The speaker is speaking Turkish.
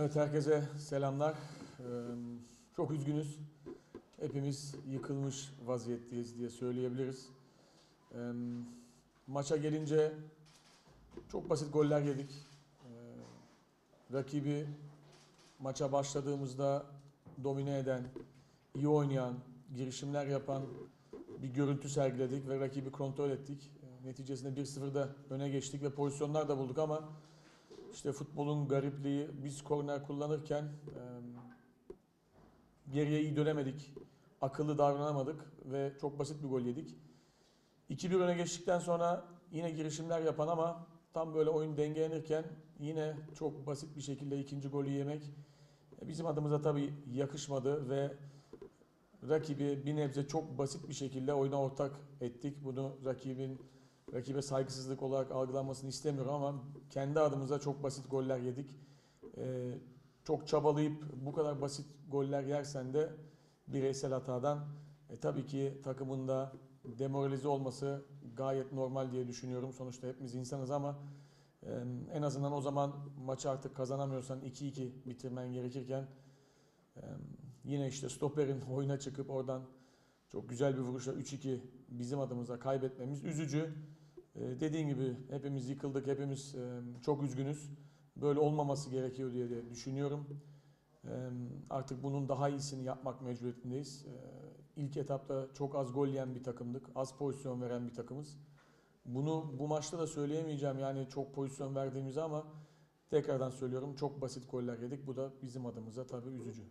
Evet herkese selamlar. Ee, Çok üzgünüz. Hepimiz yıkılmış vaziyetteyiz diye söyleyebiliriz. Ee, Maça gelince çok basit goller yedik. Ee, Rakibi maça başladığımızda domine eden, iyi oynayan, girişimler yapan bir görüntü sergiledik ve rakibi kontrol ettik. Neticesinde 1-0'da öne geçtik ve pozisyonlar da bulduk ama işte futbolun garipliği biz korner kullanırken e, geriye iyi dönemedik. Akıllı davranamadık ve çok basit bir gol yedik. 2-1 öne geçtikten sonra yine girişimler yapan ama tam böyle oyun dengelenirken yine çok basit bir şekilde ikinci golü yemek e, bizim adımıza tabii yakışmadı ve rakibi bir nebze çok basit bir şekilde oyuna ortak ettik. Bunu rakibin rakibe saygısızlık olarak algılanmasını istemiyorum ama kendi adımıza çok basit goller yedik. Ee, çok çabalayıp bu kadar basit goller yersen de bireysel hatadan e, tabii ki takımında demoralize olması gayet normal diye düşünüyorum. Sonuçta hepimiz insanız ama e, en azından o zaman maçı artık kazanamıyorsan 2-2 bitirmen gerekirken e, yine işte stoperin oyuna çıkıp oradan çok güzel bir vuruşla 3-2 bizim adımıza kaybetmemiz üzücü. Ee, Dediğin gibi hepimiz yıkıldık, hepimiz e, çok üzgünüz. Böyle olmaması gerekiyor diye düşünüyorum. Ee, Artık bunun daha iyisini yapmak mecburiyetindeyiz. Ee, İlk etapta çok az gol yiyen bir takımdık, az pozisyon veren bir takımız. Bunu bu maçta da söyleyemeyeceğim yani çok pozisyon verdiğimizi ama tekrardan söylüyorum çok basit goller yedik. Bu da bizim adımıza tabii üzücü.